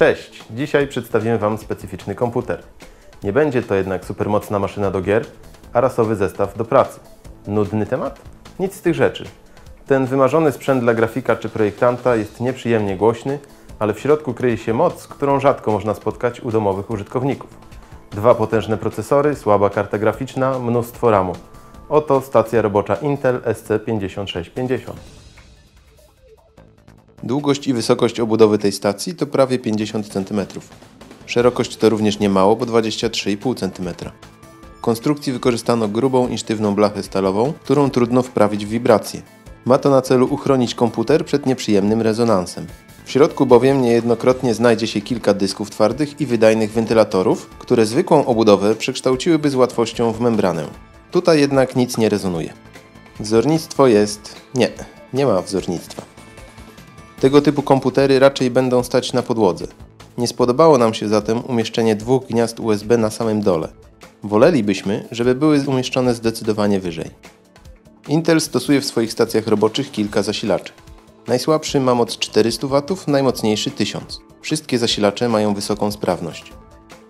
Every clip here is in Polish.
Cześć! Dzisiaj przedstawimy Wam specyficzny komputer. Nie będzie to jednak supermocna maszyna do gier, a rasowy zestaw do pracy. Nudny temat? Nic z tych rzeczy. Ten wymarzony sprzęt dla grafika czy projektanta jest nieprzyjemnie głośny, ale w środku kryje się moc, którą rzadko można spotkać u domowych użytkowników. Dwa potężne procesory, słaba karta graficzna, mnóstwo RAMu. Oto stacja robocza Intel SC5650. Długość i wysokość obudowy tej stacji to prawie 50 cm. Szerokość to również niemało, bo 23,5 cm. W konstrukcji wykorzystano grubą i sztywną blachę stalową, którą trudno wprawić w wibrację. Ma to na celu uchronić komputer przed nieprzyjemnym rezonansem. W środku bowiem niejednokrotnie znajdzie się kilka dysków twardych i wydajnych wentylatorów, które zwykłą obudowę przekształciłyby z łatwością w membranę. Tutaj jednak nic nie rezonuje. Wzornictwo jest... nie, nie ma wzornictwa. Tego typu komputery raczej będą stać na podłodze. Nie spodobało nam się zatem umieszczenie dwóch gniazd USB na samym dole. Wolelibyśmy, żeby były umieszczone zdecydowanie wyżej. Intel stosuje w swoich stacjach roboczych kilka zasilaczy. Najsłabszy ma moc 400 W, najmocniejszy 1000. Wszystkie zasilacze mają wysoką sprawność.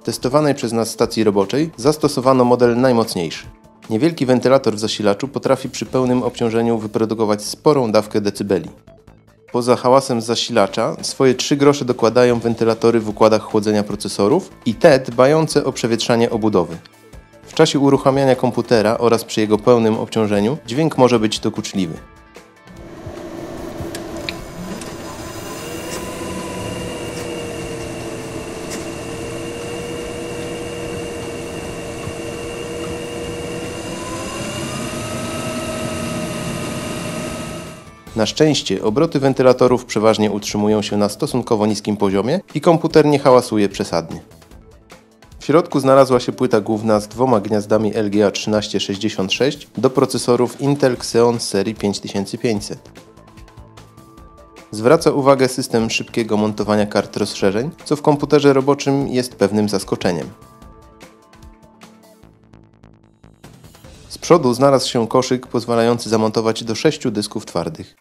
W testowanej przez nas stacji roboczej zastosowano model najmocniejszy. Niewielki wentylator w zasilaczu potrafi przy pełnym obciążeniu wyprodukować sporą dawkę decybeli. Poza hałasem zasilacza, swoje 3 grosze dokładają wentylatory w układach chłodzenia procesorów i te dbające o przewietrzanie obudowy. W czasie uruchamiania komputera oraz przy jego pełnym obciążeniu dźwięk może być dokuczliwy. Na szczęście obroty wentylatorów przeważnie utrzymują się na stosunkowo niskim poziomie i komputer nie hałasuje przesadnie. W środku znalazła się płyta główna z dwoma gniazdami LGA 1366 do procesorów Intel Xeon serii 5500. Zwraca uwagę system szybkiego montowania kart rozszerzeń, co w komputerze roboczym jest pewnym zaskoczeniem. Przodu znalazł się koszyk pozwalający zamontować do 6 dysków twardych.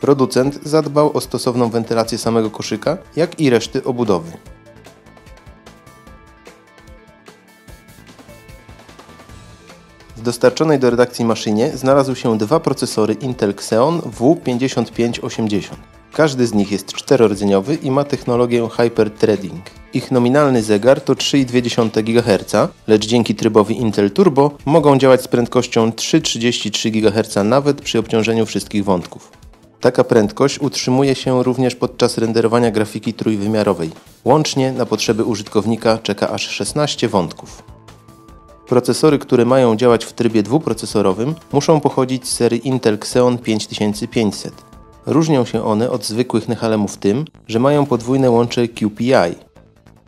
Producent zadbał o stosowną wentylację samego koszyka, jak i reszty obudowy. W dostarczonej do redakcji maszynie znalazły się dwa procesory Intel Xeon W5580. Każdy z nich jest czterordzeniowy i ma technologię Hyper-Threading. Ich nominalny zegar to 3,2 GHz, lecz dzięki trybowi Intel Turbo mogą działać z prędkością 3,33 GHz nawet przy obciążeniu wszystkich wątków. Taka prędkość utrzymuje się również podczas renderowania grafiki trójwymiarowej. Łącznie na potrzeby użytkownika czeka aż 16 wątków. Procesory, które mają działać w trybie dwuprocesorowym, muszą pochodzić z serii Intel Xeon 5500. Różnią się one od zwykłych Nehalemów tym, że mają podwójne łącze QPI.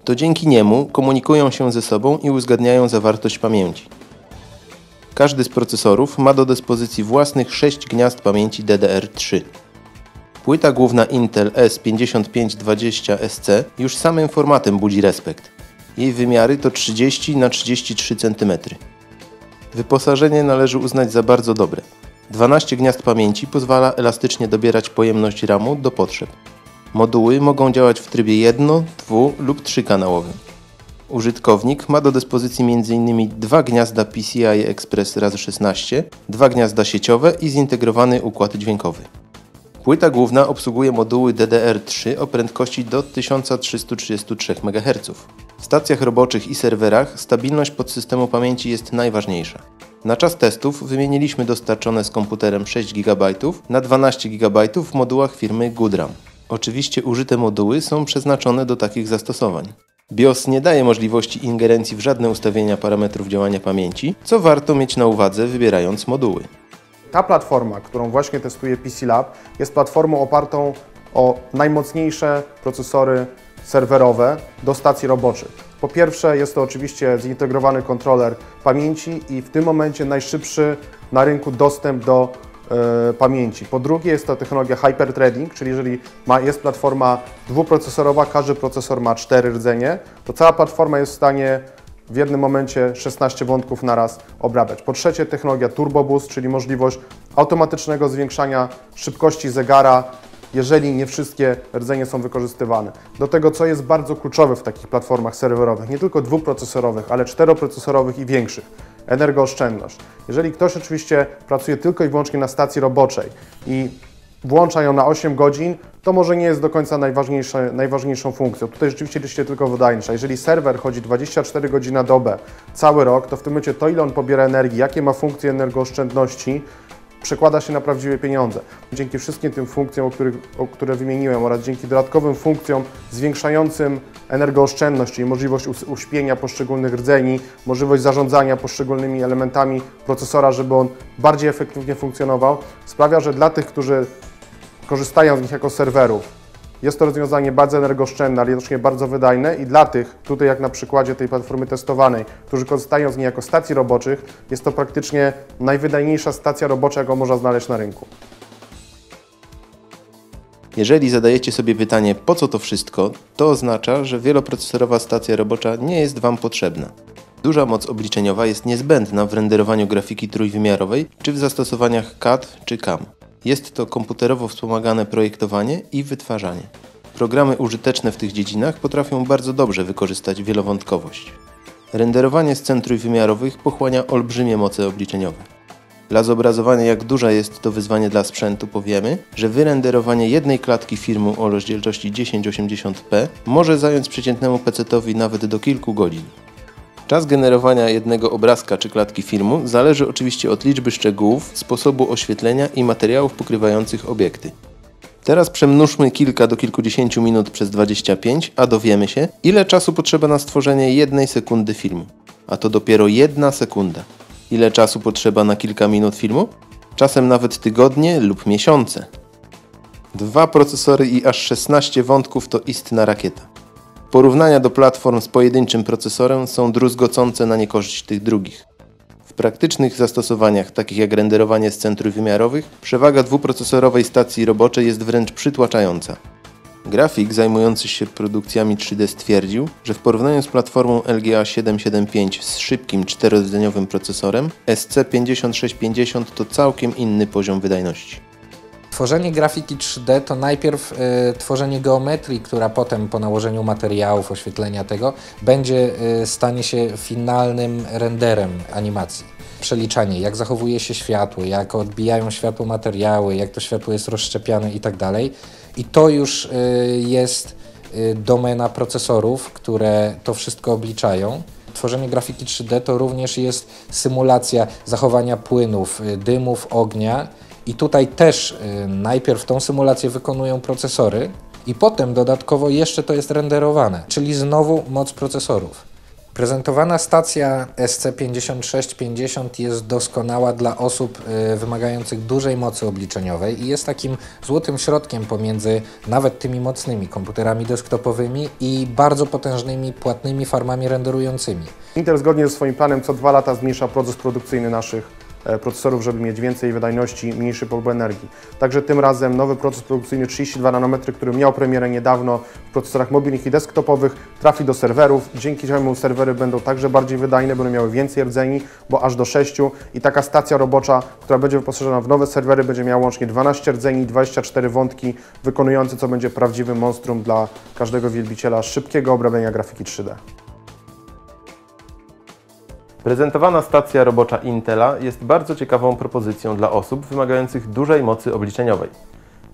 To dzięki niemu komunikują się ze sobą i uzgadniają zawartość pamięci. Każdy z procesorów ma do dyspozycji własnych 6 gniazd pamięci DDR3. Płyta główna Intel S5520SC już samym formatem budzi respekt. Jej wymiary to 30 na 33 cm. Wyposażenie należy uznać za bardzo dobre. 12 gniazd pamięci pozwala elastycznie dobierać pojemność RAMu do potrzeb. Moduły mogą działać w trybie 1, 2 lub 3 kanałowym. Użytkownik ma do dyspozycji m.in. dwa gniazda PCI Express razy 16, dwa gniazda sieciowe i zintegrowany układ dźwiękowy. Płyta główna obsługuje moduły DDR3 o prędkości do 1333 MHz. W stacjach roboczych i serwerach stabilność podsystemu pamięci jest najważniejsza. Na czas testów wymieniliśmy dostarczone z komputerem 6 GB na 12 GB w modułach firmy Goodram. Oczywiście użyte moduły są przeznaczone do takich zastosowań. BIOS nie daje możliwości ingerencji w żadne ustawienia parametrów działania pamięci, co warto mieć na uwadze wybierając moduły. Ta platforma, którą właśnie testuje PC Lab, jest platformą opartą o najmocniejsze procesory serwerowe do stacji roboczych. Po pierwsze jest to oczywiście zintegrowany kontroler pamięci i w tym momencie najszybszy na rynku dostęp do e, pamięci. Po drugie jest to technologia hyperthreading, czyli jeżeli ma, jest platforma dwuprocesorowa, każdy procesor ma cztery rdzenie, to cała platforma jest w stanie w jednym momencie 16 wątków naraz obrabiać. Po trzecie technologia TurboBoost, czyli możliwość automatycznego zwiększania szybkości zegara, jeżeli nie wszystkie rdzenie są wykorzystywane. Do tego, co jest bardzo kluczowe w takich platformach serwerowych, nie tylko dwuprocesorowych, ale czteroprocesorowych i większych, energooszczędność. Jeżeli ktoś oczywiście pracuje tylko i wyłącznie na stacji roboczej i włącza ją na 8 godzin, to może nie jest do końca najważniejszą funkcją. Tutaj rzeczywiście liczy tylko wydajność. Jeżeli serwer chodzi 24 godziny na dobę, cały rok, to w tym momencie to, ile on pobiera energii, jakie ma funkcje energooszczędności, przekłada się na prawdziwe pieniądze. Dzięki wszystkim tym funkcjom, o, których, o które wymieniłem oraz dzięki dodatkowym funkcjom zwiększającym energooszczędność, czyli możliwość uśpienia poszczególnych rdzeni, możliwość zarządzania poszczególnymi elementami procesora, żeby on bardziej efektywnie funkcjonował, sprawia, że dla tych, którzy korzystają z nich jako serwerów, jest to rozwiązanie bardzo energooszczędne, ale jednocześnie bardzo wydajne i dla tych, tutaj jak na przykładzie tej platformy testowanej, którzy korzystają z niej jako stacji roboczych, jest to praktycznie najwydajniejsza stacja robocza, jaką można znaleźć na rynku. Jeżeli zadajecie sobie pytanie, po co to wszystko, to oznacza, że wieloprocesorowa stacja robocza nie jest Wam potrzebna. Duża moc obliczeniowa jest niezbędna w renderowaniu grafiki trójwymiarowej czy w zastosowaniach CAD czy CAM. Jest to komputerowo wspomagane projektowanie i wytwarzanie. Programy użyteczne w tych dziedzinach potrafią bardzo dobrze wykorzystać wielowątkowość. Renderowanie scen trójwymiarowych pochłania olbrzymie moce obliczeniowe. Dla zobrazowania jak duża jest to wyzwanie dla sprzętu powiemy, że wyrenderowanie jednej klatki filmu o rozdzielczości 1080p może zająć przeciętnemu pecetowi nawet do kilku godzin. Czas generowania jednego obrazka czy klatki filmu zależy oczywiście od liczby szczegółów, sposobu oświetlenia i materiałów pokrywających obiekty. Teraz przemnóżmy kilka do kilkudziesięciu minut przez 25, a dowiemy się, ile czasu potrzeba na stworzenie jednej sekundy filmu. A to dopiero jedna sekunda. Ile czasu potrzeba na kilka minut filmu? Czasem nawet tygodnie lub miesiące. Dwa procesory i aż 16 wątków to istna rakieta. Porównania do platform z pojedynczym procesorem są druzgocące na niekorzyść tych drugich. W praktycznych zastosowaniach, takich jak renderowanie scen trójwymiarowych, przewaga dwuprocesorowej stacji roboczej jest wręcz przytłaczająca. Grafik zajmujący się produkcjami 3D stwierdził, że w porównaniu z platformą LGA 775 z szybkim czterodzeniowym procesorem, SC5650 to całkiem inny poziom wydajności. Tworzenie grafiki 3D to najpierw y, tworzenie geometrii, która potem po nałożeniu materiałów, oświetlenia tego, będzie y, stanie się finalnym renderem animacji. Przeliczanie, jak zachowuje się światło, jak odbijają światło materiały, jak to światło jest rozszczepiane i tak dalej. I to już y, jest y, domena procesorów, które to wszystko obliczają. Tworzenie grafiki 3D to również jest symulacja zachowania płynów, y, dymów, ognia i tutaj też y, najpierw tą symulację wykonują procesory, i potem dodatkowo jeszcze to jest renderowane, czyli znowu moc procesorów. Prezentowana stacja SC5650 jest doskonała dla osób y, wymagających dużej mocy obliczeniowej i jest takim złotym środkiem pomiędzy nawet tymi mocnymi komputerami desktopowymi i bardzo potężnymi płatnymi farmami renderującymi. Intel zgodnie ze swoim planem co dwa lata zmniejsza proces produkcyjny naszych procesorów, żeby mieć więcej wydajności, mniejszy pobyt energii. Także tym razem nowy proces produkcyjny 32 nanometry, który miał premierę niedawno w procesorach mobilnych i desktopowych, trafi do serwerów, dzięki czemu serwery będą także bardziej wydajne, będą miały więcej rdzeni, bo aż do 6 i taka stacja robocza, która będzie wyposażona w nowe serwery, będzie miała łącznie 12 rdzeni i 24 wątki wykonujące, co będzie prawdziwym monstrum dla każdego wielbiciela szybkiego obrabiania grafiki 3D. Prezentowana stacja robocza Intela jest bardzo ciekawą propozycją dla osób wymagających dużej mocy obliczeniowej.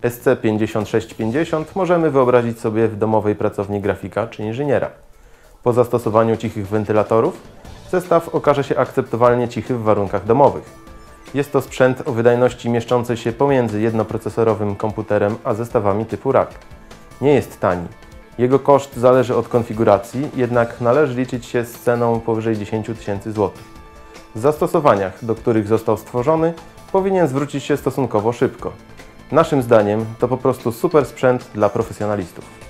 SC5650 możemy wyobrazić sobie w domowej pracowni grafika czy inżyniera. Po zastosowaniu cichych wentylatorów zestaw okaże się akceptowalnie cichy w warunkach domowych. Jest to sprzęt o wydajności mieszczącej się pomiędzy jednoprocesorowym komputerem a zestawami typu rack. Nie jest tani, jego koszt zależy od konfiguracji, jednak należy liczyć się z ceną powyżej 10 tysięcy złotych. W zastosowaniach, do których został stworzony, powinien zwrócić się stosunkowo szybko. Naszym zdaniem to po prostu super sprzęt dla profesjonalistów.